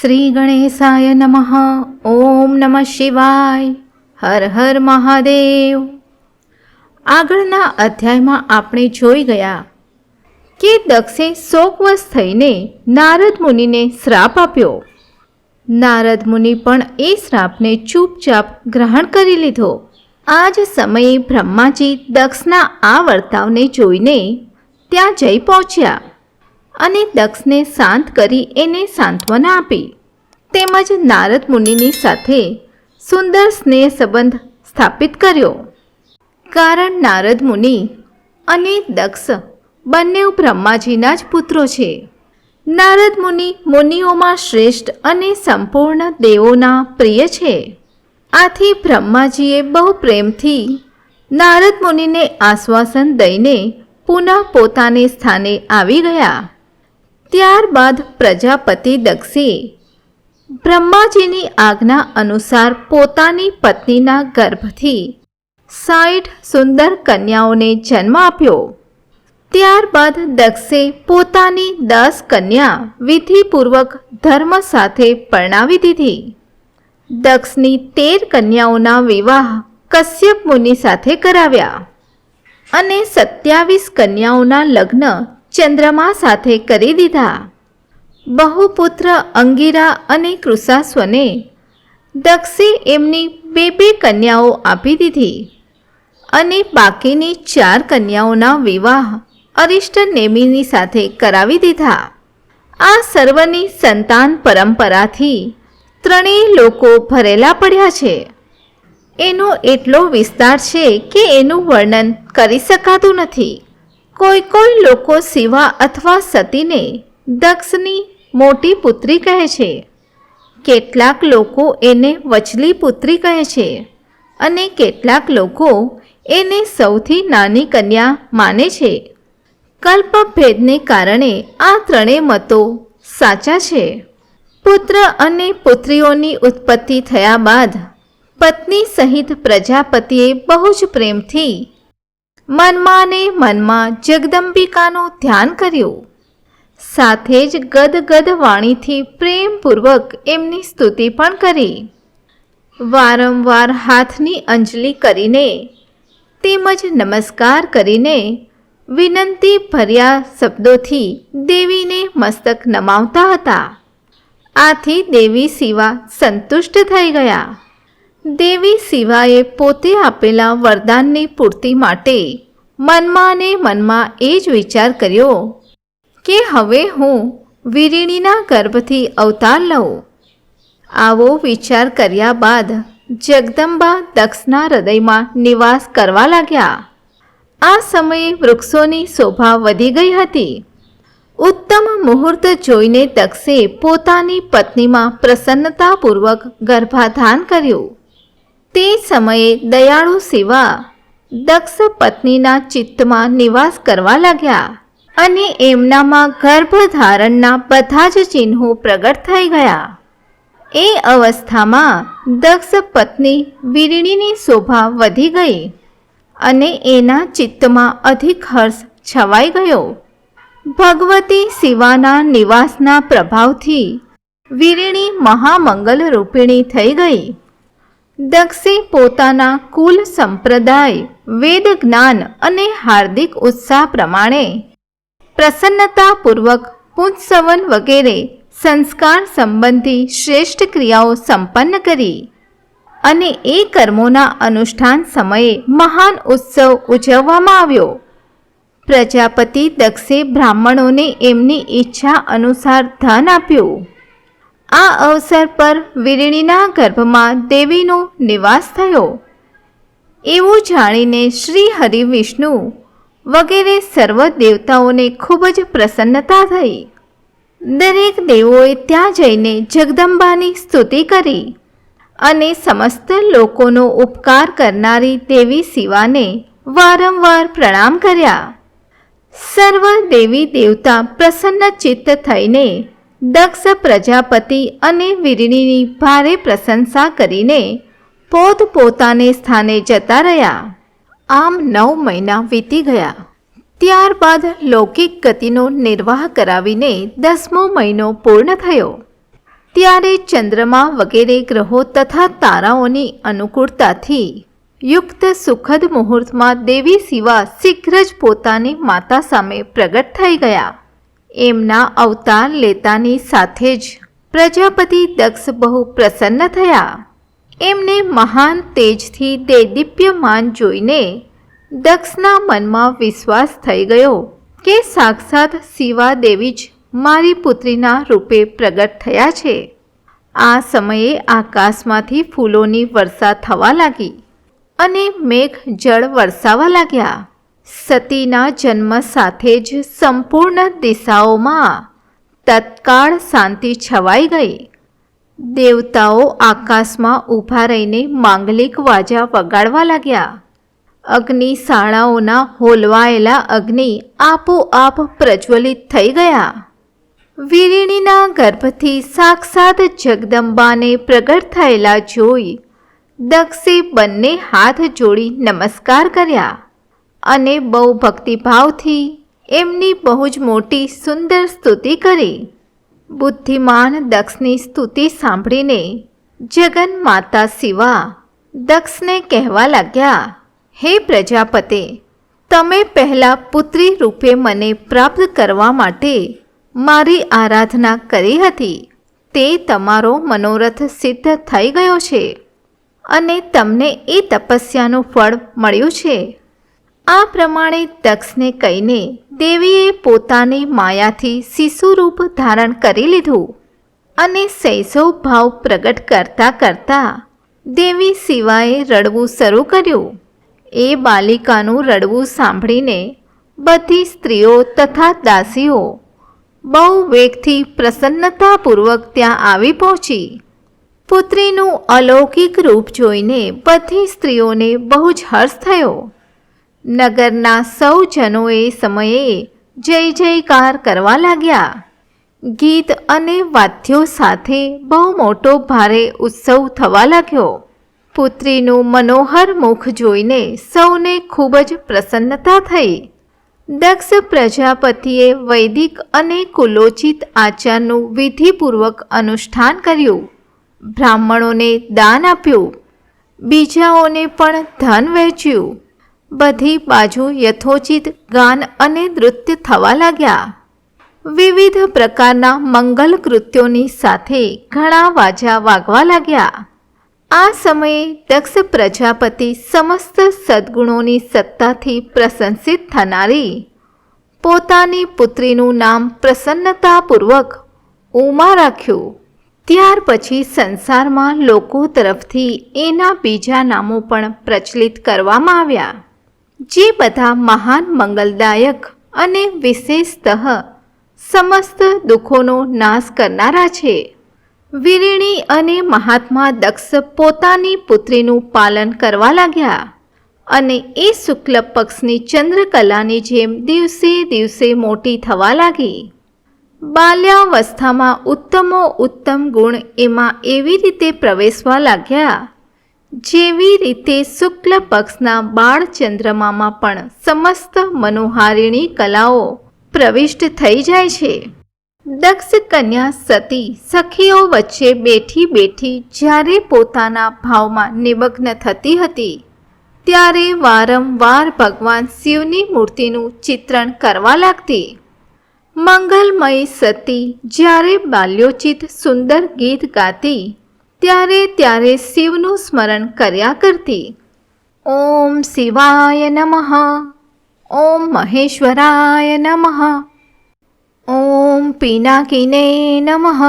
શ્રી ગણેશાય નમઃ ઓમ નમઃ શિવાય હર હર મહાદેવ આગળના અધ્યાયમાં આપણે જોઈ ગયા કે દક્ષે શોકવશ થઈને નારદ મુનિને શ્રાપ આપ્યો. નારદ મુનિ પણ એ શ્રાપને ચૂપચાપ ગ્રહણ કરી લીધો. આ જ સમયે બ્રહ્માજી દક્ષના આ વર્તાવને જોઈને ત્યાં જઈ પહોંચ્યા. અને દક્ષને શાંત કરી એને સાંત્વના આપી. તેમજ નારદ મુનિની સાથે સુંદર સ્નેહ સંબંધ સ્થાપિત કર્યો. કારણ નારદ મુનિ અને દક્ષ બંને બ્રહ્માજીના જ પુત્રો છે. નારદ મુનિ મુનિઓમાં શ્રેષ્ઠ અને સંપૂર્ણ દેવોના પ્રિય છે. આથી બ્રહ્માજીએ બહુ પ્રેમથી નારદ મુનિને આશ્વાસન દઈને પુનઃ પોતાને સ્થાને આવી ગયા. ત્યારબાદ પ્રજાપતિ દક્ષે બ્રહ્માજીની આજ્ઞા અનુસાર પોતાની પત્નીના ગર્ભથી સાઠ સુંદર કન્યાઓને જન્મ આપ્યો. ત્યારબાદ દક્ષે પોતાની દસ કન્યા વિધિપૂર્વક ધર્મ સાથે પરણાવી દીધી. દક્ષની તેર કન્યાઓના વિવાહ કશ્યપ મુનિ સાથે કરાવ્યા અને સત્યાવીસ કન્યાઓના લગ્ન ચંદ્રમા સાથે કરી દીધા. બહુપુત્ર અંગીરા અને કૃષાસ્વને દક્ષે એમની બે બે કન્યાઓ આપી દીધી અને બાકીની ચાર કન્યાઓના વિવાહ અરિષ્ટ નેમિની સાથે કરાવી દીધા. આ સર્વની સંતાન પરંપરાથી ત્રણેય લોકો ભરેલા પડ્યા છે. એનો એટલો વિસ્તાર છે કે એનું વર્ણન કરી શકાતું નથી. કોઈ કોઈ લોકો શિવા અથવા સતીને દક્ષની મોટી પુત્રી કહે છે. કેટલાક લોકો એને વચલી પુત્રી કહે છે અને કેટલાક લોકો એને સૌથી નાની કન્યા માને છે. કલ્પભેદને કારણે આ ત્રણેય મતો સાચા છે. પુત્ર અને પુત્રીઓની ઉત્પત્તિ થયા બાદ પત્ની સહિત પ્રજાપતિએ બહુ જ પ્રેમથી મનમાં મનમાં જગદંબિકાનું ધ્યાન કર્યું. સાથે જ ગદગદ વાણીથી પ્રેમપૂર્વક એમની સ્તુતિ પણ કરી. વારંવાર હાથની અંજલિ કરીને તેમજ નમસ્કાર કરીને વિનંતી ભર્યા શબ્દોથી દેવીને મસ્તક નમાવતા હતા. આથી દેવી શિવા સંતુષ્ટ થઈ ગયા. દેવી શિવાએ પોતે આપેલા વરદાનની પૂર્તિ માટે મનમાં ને મનમાં એ જ વિચાર કર્યો કે હવે હું વીરીણીના ગર્ભથી અવતાર લઉં. આવો વિચાર કર્યા બાદ જગદંબા દક્ષના હૃદયમાં નિવાસ કરવા લાગ્યા. આ સમયે વૃક્ષોની શોભા વધી ગઈ હતી. ઉત્તમ મુહૂર્ત જોઈને દક્ષે પોતાની પત્નીમાં પ્રસન્નતાપૂર્વક ગર્ભાધાન કર્યું. તે સમયે દયાળુ શિવા દક્ષ પત્નીના ચિત્તમાં નિવાસ કરવા લાગ્યા અને એમનામાં ગર્ભધારણના બધા જ ચિહ્નો પ્રગટ થઈ ગયા. એ અવસ્થામાં દક્ષ પત્ની વીરણીની શોભા વધી ગઈ અને એના ચિત્તમાં અધિક હર્ષ છવાઈ ગયો. ભગવતી શિવાના નિવાસના પ્રભાવથી વીરણી મહામંગલ રૂપિણી થઈ ગઈ. દક્ષે પોતાના કુલ સંપ્રદાય, વેદ જ્ઞાન અને હાર્દિક ઉત્સાહ પ્રમાણે પ્રસન્નતાપૂર્વક પુંસવન વગેરે સંસ્કાર સંબંધી શ્રેષ્ઠ ક્રિયાઓ સંપન્ન કરી અને એ કર્મોના અનુષ્ઠાન સમયે મહાન ઉત્સવ ઉજવવામાં આવ્યો. પ્રજાપતિ દક્ષે બ્રાહ્મણોને એમની ઈચ્છા અનુસાર ધન આપ્યું. આ અવસર પર વીરણીના ગર્ભમાં દેવીનો નિવાસ થયો. એવું જાણીને શ્રી હરિ વિષ્ણુ વગેરે સર્વ દેવતાઓને ખૂબ જ પ્રસન્નતા થઈ. દરેક દેવોએ ત્યાં જઈને જગદંબાની સ્તુતિ કરી અને સમસ્ત લોકોનો ઉપકાર કરનારી દેવી શિવાને વારંવાર પ્રણામ કર્યા. સર્વ દેવી દેવતા પ્રસન્ન ચિત્ત થઈને દક્ષ પ્રજાપતિ અને વીરણીની ભારે પ્રશંસા કરીને પોત પોતાને સ્થાને જતા રહ્યા. આમ નવ મહિના વીતી ગયા. ત્યારબાદ લૌકિક ગતિનો નિર્વાહ કરાવીને દસમો મહિનો પૂર્ણ થયો. ત્યારે ચંદ્રમા વગેરે ગ્રહો તથા તારાઓની અનુકૂળતાથી યુક્ત સુખદ મુહૂર્તમાં દેવી શિવા શીઘ્ર જ પોતાની માતા સામે પ્રગટ થઈ ગયા. એમના અવતાર લેતાની સાથે જ પ્રજાપતિ દક્ષ બહુ પ્રસન્ન થયા. એમને મહાન તેજથી દેદીપ્યમાન જોઈને દક્ષના મનમાં વિશ્વાસ થઈ ગયો કે સાક્ષાત શિવા દેવી જ મારી પુત્રીના રૂપે પ્રગટ થયા છે. આ સમયે આકાશમાંથી ફૂલોની વર્ષા થવા લાગી અને મેઘ જળ વરસાવા લાગ્યા. સતીના જન્મ સાથે જ સંપૂર્ણ દિશાઓમાં તત્કાળ શાંતિ છવાઈ ગઈ. દેવતાઓ આકાશમાં ઊભા રહીને માંગલિક વાજા વગાડવા લાગ્યા. અગ્નિશાળાઓના હોલવાયેલા અગ્નિ આપોઆપ પ્રજ્વલિત થઈ ગયા. વીરિણીના ગર્ભથી સાક્ષાત જગદંબાને પ્રગટ થયેલા જોઈ દક્ષે બંને હાથ જોડી નમસ્કાર કર્યા. અને બહુ ભક્તિભાવથી એમની બહુ જ મોટી સુંદર સ્તુતિ કરી. બુદ્ધિમાન દક્ષની સ્તુતિ સાંભળીને જગન માતા શિવા દક્ષને કહેવા લાગ્યા, હે પ્રજાપતે, તમે પહેલાં પુત્રી રૂપે મને પ્રાપ્ત કરવા માટે મારી આરાધના કરી હતી. તે તમારો મનોરથ સિદ્ધ થઈ ગયો છે અને તમને એ તપસ્યાનું ફળ મળ્યું છે. આ પ્રમાણે દક્ષને કહીને દેવીએ પોતાની માયાથી શિશુરૂપ ધારણ કરી લીધું અને શૈશવ ભાવ પ્રગટ કરતા કરતા દેવી શિવાએ રડવું શરૂ કર્યું. એ બાલિકાનું રડવું સાંભળીને બધી સ્ત્રીઓ તથા દાસીઓ બહુ વેગથી પ્રસન્નતાપૂર્વક ત્યાં આવી પહોંચી. પુત્રીનું અલૌકિક રૂપ જોઈને બધી સ્ત્રીઓને બહુ જ હર્ષ થયો. નગરના સૌ જનોએ સમયે જય જયકાર કરવા લાગ્યા. ગીત અને વાદ્યો સાથે બહુ મોટો ભારે ઉત્સવ થવા લાગ્યો. પુત્રીનું મનોહર મુખ જોઈને સૌને ખૂબ જ પ્રસન્નતા થઈ. દક્ષ પ્રજાપતિએ વૈદિક અને કુલોચિત આચારનું વિધિપૂર્વક અનુષ્ઠાન કર્યું. બ્રાહ્મણોને દાન આપ્યું. બીજાઓને પણ ધન વહેંચ્યું. બધી બાજુ યથોચિત ગાન અને નૃત્ય થવા લાગ્યા. વિવિધ પ્રકારના મંગલ કૃત્યોની સાથે ઘણા વાજા વાગવા લાગ્યા. આ સમયે દક્ષ પ્રજાપતિ સમસ્ત સદ્ગુણોની સત્તાથી પ્રશંસિત થનારી, પોતાની પુત્રીનું નામ પ્રસન્નતાપૂર્વક ઉમા રાખ્યું. ત્યાર પછી સંસારમાં લોકો તરફથી એના બીજા નામો પણ પ્રચલિત કરવામાં આવ્યા. જે બધા મહાન મંગલદાયક અને વિશેષતઃ સમસ્ત દુઃખોનો નાશ કરનારા છે. વીરિણી અને મહાત્મા દક્ષ પોતાની પુત્રીનું પાલન કરવા લાગ્યા અને એ શુક્લ પક્ષની ચંદ્રકલાની જેમ દિવસે દિવસે મોટી થવા લાગી. બાલ્યાવસ્થામાં ઉત્તમો ઉત્તમ ગુણ એમાં એવી રીતે પ્રવેશવા લાગ્યા જેવી રીતે શુક્લ પક્ષના બાળ ચંદ્રમામાં પણ સમસ્ત મનોહારિણી કલાઓ પ્રવિષ્ટ થઈ જાય છે. દક્ષ કન્યા સતી સખીઓ વચ્ચે બેઠી બેઠી જ્યારે પોતાના ભાવમાં નિમગ્ન થતી હતી, ત્યારે વારંવાર ભગવાન શિવની મૂર્તિનું ચિત્રણ કરવા લાગતી. મંગલમય સતી જ્યારે બાલ્યોચિત સુંદર ગીત ગાતી ત્યારે ત્યારે શિવનું સ્મરણ કર્યા કરતી. ઓમ શિવાય નમઃ. ઓમ મહેશ્વરાય નમઃ. ઓમ પિનાકિને નમઃ.